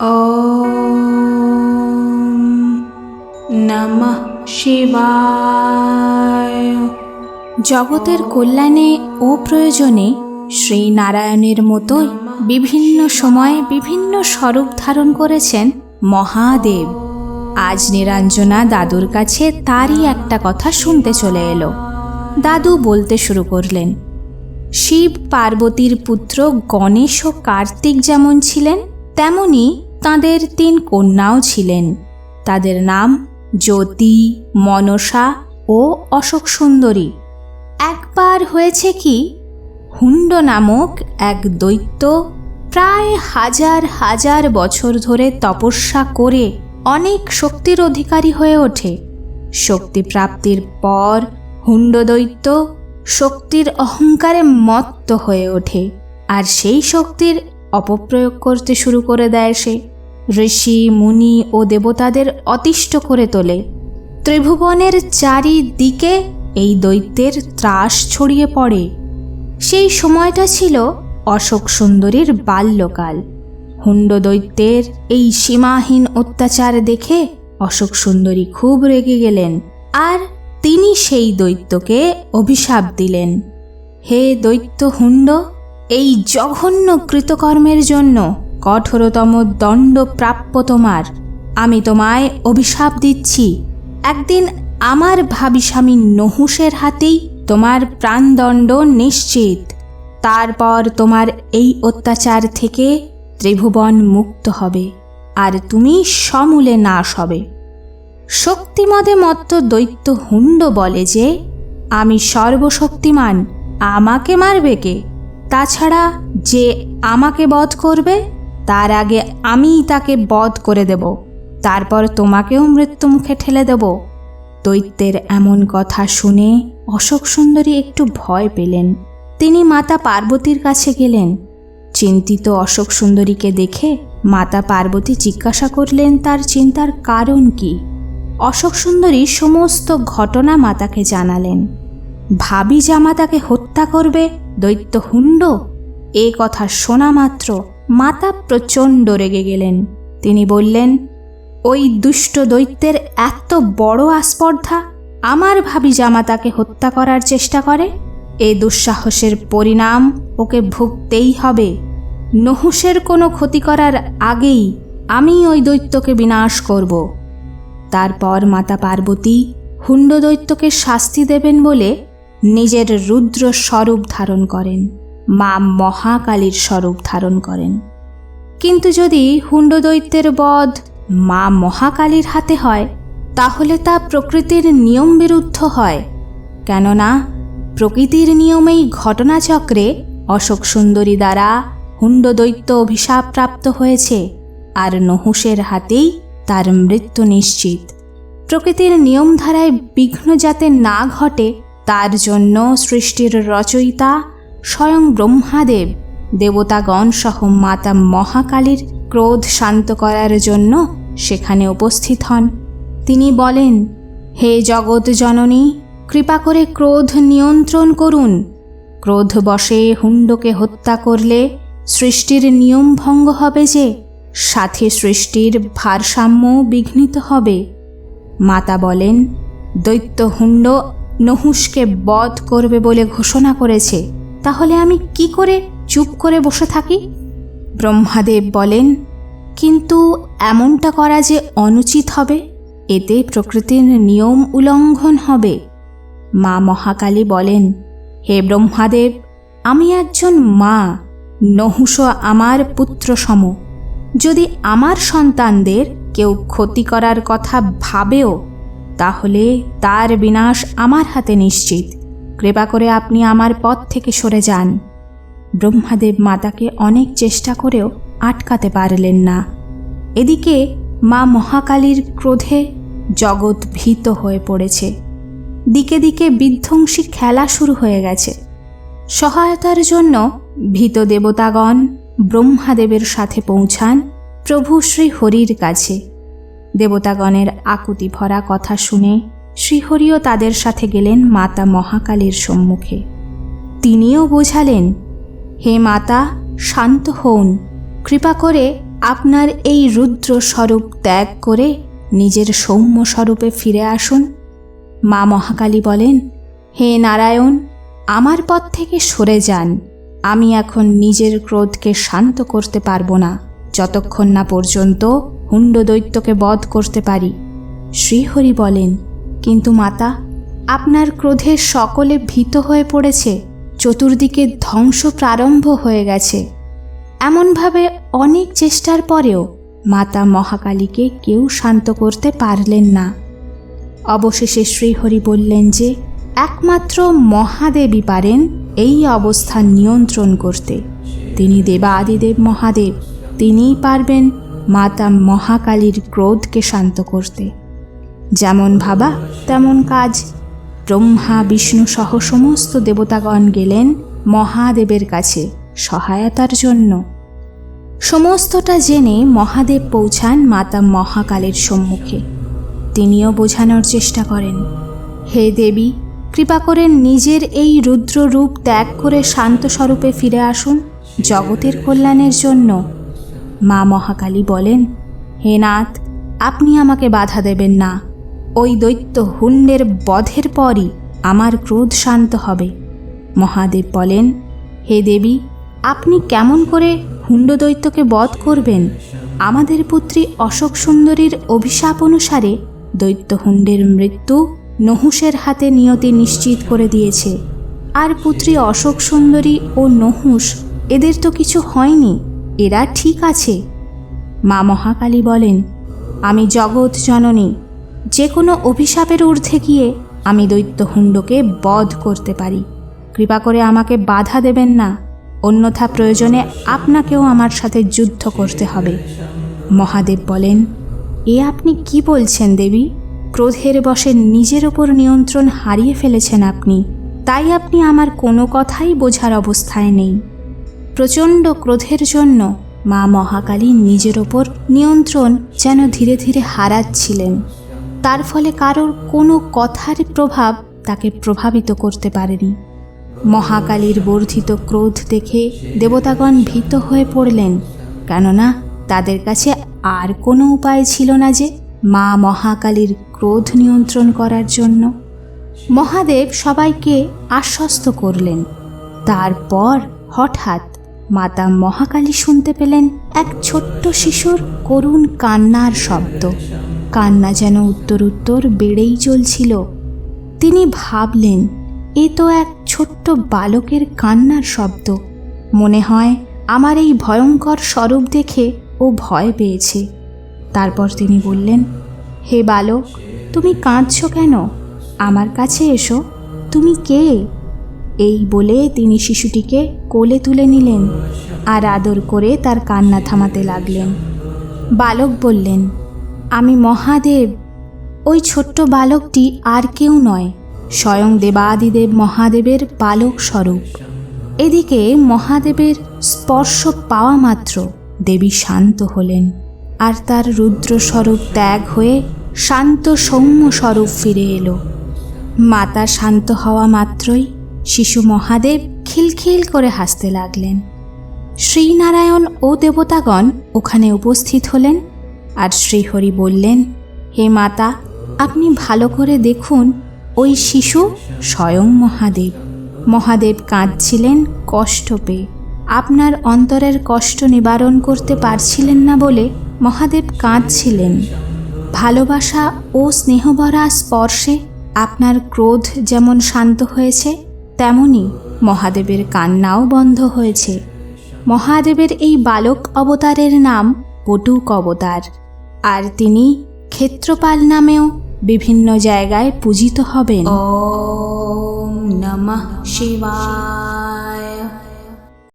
ॐ নমঃ শিবায় জগতের কল্যাণে ও প্রয়োজনে শ্রীনারায়ণের মতোই বিভিন্ন সময়ে বিভিন্ন স্বরূপ ধারণ করেছেন মহাদেব। আজ নিরঞ্জনা দাদুর কাছে তারই একটা কথা শুনতে চলে এলো। দাদু বলতে শুরু করলেন, শিব পার্বতীর পুত্র গণেশ ও কার্তিক যেমন ছিলেন, তেমনি তাঁদের তিন কন্যাও ছিলেন। তাদের নাম জ্যোতি, মনসা ও অশোক সুন্দরী। একবার হয়েছে কি হুণ্ড নামক এক দৈত্য প্রায় হাজার হাজার বছর ধরে তপস্যা করে অনেক শক্তির অধিকারী হয়ে ওঠে। শক্তি প্রাপ্তির পর হুণ্ড দৈত্য শক্তির অহংকারে মত্ত হয়ে ওঠে। আর সেই শক্তির অপপ্রয়োগ করতে শুরু করে দেয় সে। ঋষি, মুনি ও দেবতাদের অতিষ্ঠ করে তোলে। ত্রিভুবনের চারিদিকে এই দৈত্যের ত্রাস ছড়িয়ে পড়ে। সেই সময়টা ছিল অশোক সুন্দরীর বাল্যকাল। হুণ্ড দৈত্যের এই সীমাহীন অত্যাচার দেখে অশোক সুন্দরী খুব রেগে গেলেন আর তিনি সেই দৈত্যকে অভিশাপ দিলেন। হে দৈত্য হুণ্ড এই জঘন্য কৃতকর্মের জন্য কঠোরতম দণ্ড প্রাপ্য তোমার। আমি তোমায় অভিশাপ দিচ্ছি। একদিন আমার ভাবি স্বামী নহুষের হাতেই তোমার প্রাণদণ্ড নিশ্চিত। তারপর তোমার এই অত্যাচার থেকে ত্রিভুবন মুক্ত হবে, আর তুমি সমূলে নাশ হবে। শক্তিমদে মত্ত দৈত্য হুণ্ড বলে যে, আমি সর্বশক্তিমান, আমাকে মারবে কে? তাছাড়া যে আমাকে বধ করবে, তার আগে আমিই তাকে বধ করে দেব। তারপর তোমাকেও মৃত্যুমুখে ঠেলে দেব। দৈত্যের এমন কথা শুনে অশোক সুন্দরী একটু ভয় পেলেন। তিনি মাতা পার্বতীর কাছে গেলেন। চিন্তিত অশোক সুন্দরীকে দেখে মাতা পার্বতী জিজ্ঞাসা করলেন, তার চিন্তার কারণ কি? অশোক সুন্দরী সমস্ত ঘটনা মাতাকে জানালেন। ভাবি জামাতাকে হত্যা করবে দৈত্য হুণ্ড? এ কথা শোনা মাত্র মাতা প্রচণ্ড রেগে গেলেন। তিনি বললেন, ওই দুষ্ট দৈত্যের এত বড় আস্পর্ধা, আমার ভাবি জামাতাকে হত্যা করার চেষ্টা করে? এ দুঃসাহসের পরিণাম ওকে ভুগতেই হবে। নহুষের কোনো ক্ষতি করার আগেই আমি ওই দৈত্যকে বিনাশ করব। তারপর মাতা পার্বতী হুণ্ড দৈত্যকে শাস্তি দেবেন বলে নিজের রুদ্র স্বরূপ ধারণ করেন, মা মহাকালীর স্বরূপ ধারণ করেন। কিন্তু যদি হুণ্ড দৈত্যের বধ মা মহাকালীর হাতে হয়, তাহলে তা প্রকৃতির নিয়ম বিরুদ্ধ হয়। কেননা প্রকৃতির নিয়মেই ঘটনাচক্রে অশোক সুন্দরী দ্বারা হুণ্ড দৈত্য অভিশাপ প্রাপ্ত হয়েছে, আর নহুষের হাতেই তার মৃত্যু নিশ্চিত। প্রকৃতির নিয়মধারায় বিঘ্ন যাতে না ঘটে তার জন্য সৃষ্টির রচয়িতা স্বয়ং ব্রহ্মাদেব। দেবতাগণ সহ মাতা মহাকালীর ক্রোধ শান্ত করার জন্য সেখানে উপস্থিত হন। তিনি বলেন, হে জগৎ জননী, কৃপা করে ক্রোধ নিয়ন্ত্রণ করুন। ক্রোধবশে হুণ্ডকে হত্যা করলে সৃষ্টির নিয়ম ভঙ্গ হবে যে, সাথে সৃষ্টির ভারসাম্য বিঘ্নিত হবে। মাতা বলেন, দৈত্য হুণ্ড নহুষকে বধ করবে বলে ঘোষণা করেছে। তাহলে আমি কি করে চুপ করে বসে থাকি? ব্রহ্মাদেব বলেন, কিন্তু এমনটা করা যে অনুচিত হবে, এতে প্রকৃতির নিয়ম উল্লঙ্ঘন হবে। মা মহাকালী বলেন, হে ব্রহ্মাদেব, আমি একজন মা নহুষ আমার পুত্র সম যদি আমার সন্তানদের কেউ ক্ষতি করার কথা ভাবেও তাহলে তার বিনাশ আমার হাতে নিশ্চিত। কৃপা করে আপনি আমার পথ থেকে সরে যান। ব্রহ্মাদেব মাতাকে অনেক চেষ্টা করেও আটকাতে পারলেন না। এদিকে মা মহাকালীর ক্রোধে জগৎ ভীত হয়ে পড়েছে। দিকে দিকে বিধ্বংসী খেলা শুরু হয়ে গেছে। সহায়তার জন্য ভীত দেবতাগণ ব্রহ্মাদেবের সাথে পৌঁছান প্রভু শ্রী হরির কাছে। দেবতাগণের আকুতি ভরা কথা শুনে শ্রীহরিও তাদের সাথে গেলেন মাতা মহাকালীর সম্মুখে। তিনিও বোঝালেন, হে মাতা, শান্ত হন কৃপা করে আপনার এই রুদ্র স্বরূপ ত্যাগ করে নিজের সৌম্য স্বরূপে ফিরে আসুন। মা মহাকালী বলেন, হে নারায়ণ, আমার পথ থেকে সরে যান। আমি এখন নিজের ক্রোধকে শান্ত করতে পারব না। যতক্ষণ না পর্যন্ত হুণ্ড দৈত্যকে বধ করতে পারি। শ্রীহরি বলেন, কিন্তু মাতা, আপনার ক্রোধে সকলে ভীত হয়ে পড়েছে, চতুর্দিকে ধ্বংস প্রারম্ভ হয়ে গেছে। এমনভাবে অনেক চেষ্টার পরেও মাতা মহাকালীকে কেউ শান্ত করতে পারলেন না। অবশেষে শ্রীহরি বললেন যে, একমাত্র মহাদেবী পারেন এই অবস্থা নিয়ন্ত্রণ করতে। তিনি দেবাদিদেব মহাদেব, তিনিই পারবেন মাতা মহাকালীর ক্রোধকে শান্ত করতে। যেমন ভাবা, তেমন কাজ। ব্রহ্মা, বিষ্ণু সহ সমস্ত দেবতাগণ গেলেন মহাদেবের কাছে সহায়তার জন্য। সমস্তটা জেনে মহাদেব পৌঁছান মাতা মহাকালের সম্মুখে। তিনিও বোঝানোর চেষ্টা করেন, হে দেবী, কৃপা করে নিজের এই রুদ্র রূপ ত্যাগ করে শান্ত স্বরূপে ফিরে আসুন জগতের কল্যাণের জন্য। মা মহাকালী বলেন, হে নাথ, আপনি আমাকে বাধা দেবেন না। ওই দৈত্য হুণ্ডের বধের পরই আমার ক্রোধ শান্ত হবে। মহাদেব বলেন, হে দেবী, আপনি কেমন করে হুণ্ড দৈত্যকে বধ করবেন? আমাদের পুত্রী অশোক সুন্দরীর অভিশাপ অনুসারে দৈত্য হুণ্ডের মৃত্যু নহুষের হাতে নিয়তি নিশ্চিত করে দিয়েছে। আর পুত্রী অশোক সুন্দরী ও নহুষ এদের তো কিছু হয়নি। এরা ঠিক আছে। মা মহাকালী বলেন, আমি জগৎ জননী যে কোনো অভিশাপের ঊর্ধ্বে গিয়ে আমি দৈত্য হুণ্ডকে বধ করতে পারি। কৃপা করে আমাকে বাধা দেবেন না। অন্যথা প্রয়োজনে আপনাকেও আমার সাথে যুদ্ধ করতে হবে। মহাদেব বলেন, এ আপনি কি বলছেন দেবী? ক্রোধের বশে নিজের ওপর নিয়ন্ত্রণ হারিয়ে ফেলেছেন আপনি। তাই আপনি আমার কোনো কথাই বোঝার অবস্থায় নেই। প্রচণ্ড ক্রোধের জন্য মা মহাকালী নিজের ওপর নিয়ন্ত্রণ যেন ধীরে ধীরে হারাচ্ছিলেন। তার ফলে কারোর কোনো কথার প্রভাব তাকে প্রভাবিত করতে পারেনি। মহাকালীর বর্ধিত ক্রোধ দেখে দেবতাগণ ভীত হয়ে পড়লেন, কেননা তাদের কাছে আর কোনো উপায় ছিল না যে মা মহাকালীর ক্রোধ নিয়ন্ত্রণ করার জন্য। মহাদেব সবাইকে আশ্বস্ত করলেন। তারপর হঠাৎ মাতা মহাকালী শুনতে পেলেন এক ছোট্ট শিশুর করুণ কান্নার শব্দ। কান্না যেন উত্তর উত্তর বেড়েই চলছিল। তিনি ভাবলেন, এ তো এক ছোট্ট বালকের কান্নার শব্দ। মনে হয় আমার এই ভয়ঙ্কর স্বরূপ দেখে ও ভয় পেয়েছে। তারপর তিনি বললেন, হে বালক, তুমি কাঁদছ কেন? আমার কাছে এসো। তুমি কে? এই বলে তিনি শিশুটিকে কোলে তুলে নিলেন আর আদর করে তার কান্না থামাতে লাগলেন। বালক বললেন, আমি মহাদেব, ওই ছোট্ট বালকটি আর কেউ নয়, স্বয়ং দেবাদিদেব মহাদেবের বালক স্বরূপ। এদিকে মহাদেবের স্পর্শ পাওয়া মাত্র দেবী শান্ত হলেন আর তার রুদ্র স্বরূপ ত্যাগ হয়ে শান্ত সৌম্য স্বরূপ ফিরে এলো। মাতা শান্ত হওয়া মাত্রই শিশু মহাদেব খিলখিল করে হাসতে লাগলেন। শ্রীনারায়ণ ও দেবতাগণ ওখানে উপস্থিত হলেন আর শ্রীহরি বললেন, হে মাতা, আপনি ভালো করে দেখুন, ওই শিশু স্বয়ং মহাদেব। মহাদেব কাঁদছিলেন কষ্ট পেয়ে। আপনার অন্তরের কষ্ট নিবারণ করতে পারছিলেন না বলে মহাদেব কাঁদছিলেন। ভালোবাসা ও স্নেহভরা স্পর্শে আপনার ক্রোধ যেমন শান্ত হয়েছে তেমনি মহাদেবের কান্নাও বন্ধ হয়েছে। মহাদেবের এই বালক অবতারের নাম পটুক অবতার। আর তিনি ক্ষেত্রপাল নামেও বিভিন্ন জায়গায় পূজিত হবেন। নম শিবায়।